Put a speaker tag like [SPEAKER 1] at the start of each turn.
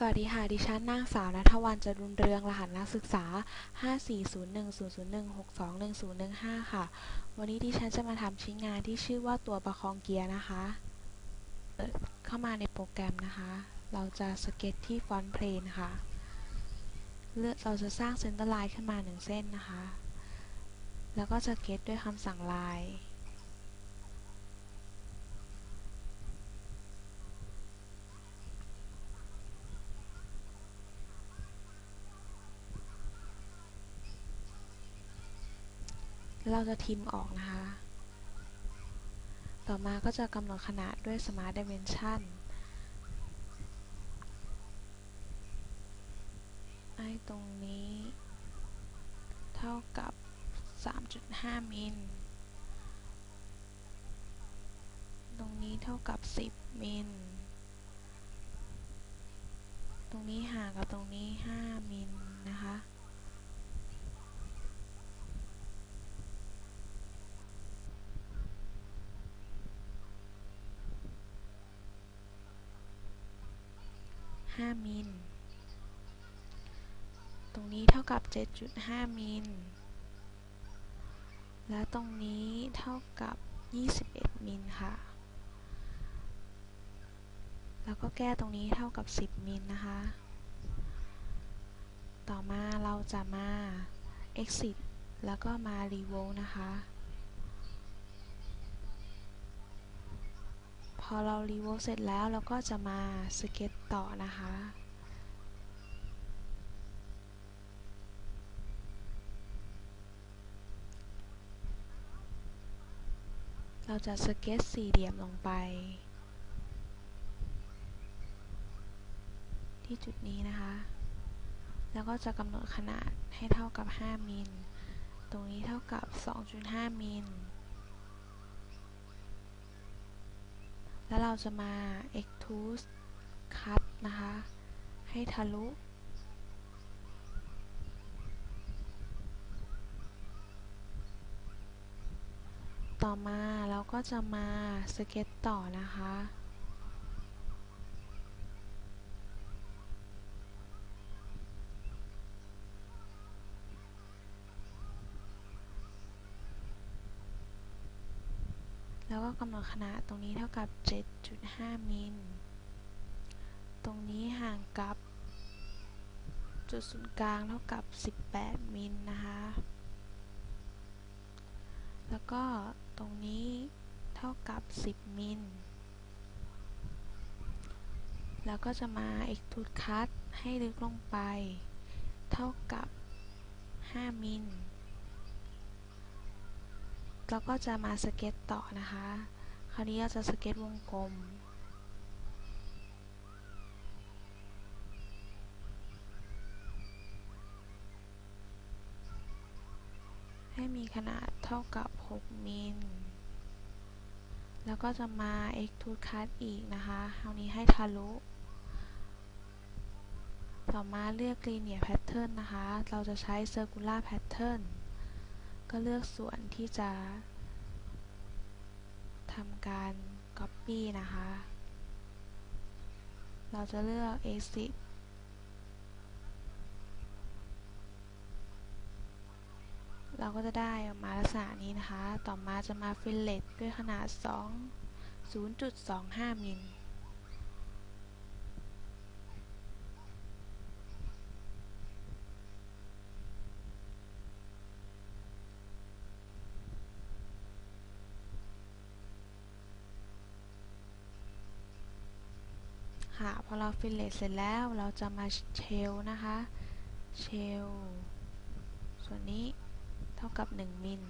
[SPEAKER 1] สวัสดีค่ะ ดิฉันนางสาวณัฐวรรณจรุนเรือง รหัสนักศึกษา 5401001621015ค่ะ วันนี้ดิฉันจะมาทำชิ้นงานที่ชื่อว่าตัวประคองเกียร์นะคะ เข้ามาในโปรแกรมนะคะ เราจะสเก็ตที่ฟอนต์เพลนค่ะ เลือกเราจะสร้างเซนเตอร์ไลน์ขึ้นมาหนึ่งเส้นนะคะ แล้วก็สเก็ตด้วยคำสั่งไลน์ เราจะทิมออกนะคะ ต่อมาก็จะกำหนดขนาดด้วย Smart Dimension ไอ้ตรงนี้เท่ากับ 3.5 มิล ตรงนี้เท่ากับ 10 มิล ตรงนี้ห่างกับตรงนี้ 5 มิลนะคะ 5 มิล ตรงนี้เท่ากับ 7.5 มิล และตรงนี้เท่ากับ 21 มิลค่ะ แล้วก็แก้ตรงนี้เท่ากับ 10 มิลนะคะ ต่อมาเราจะมา exit แล้วก็มา revolve นะคะ อเรา revolve เสร็จแล้วเราก็จะมา sketch ต่อนะคะเราจะสเก็ตสี่เหลี่ยมลงไป ที่จุดนี้นะคะ แล้วก็จะกำหนดขนาดให้เท่ากับ 5 มิล ตรงนี้เท่ากับ 2.5 มิล แล้วเราจะมา extrude cut นะคะ ให้ทะลุต่อมาเราก็จะมาสเก็ตต่อนะคะ แล้วก็กำหนดขนาดตรงนี้เท่ากับ 7.5 มิล ตรงนี้ห่างกับ จุดศูนย์กลางเท่ากับ 18 มิลนะคะ แล้วก็ตรงนี้เท่ากับ 10 มิล แล้วก็จะมา extrude cut ให้ลึกลงไป เท่ากับ 5 มิล แล้วก็จะมาสเก็ตต่อนะคะ คราวนี้เราจะสเก็ตวงกลม ให้มีขนาดเท่ากับ 6 มิล แล้วก็จะมา extrude cut อีกนะคะ คราวนี้ให้ทะลุ ต่อมาเลือก linear pattern นะคะ เราจะใช้ circular pattern ก็เลือกส่วนที่จะทำการ copy นะคะ เราจะเลือก exit เราก็จะได้ออกมาลักษณะนี้นะคะ ต่อมาจะมา fillet ด้วยขนาด 2 0.25 มิล ค่ะ พอเราฟิลเลตเสร็จแล้วเราจะมาเชลนะคะ เชล ส่วนนี้เท่ากับ 1 มิล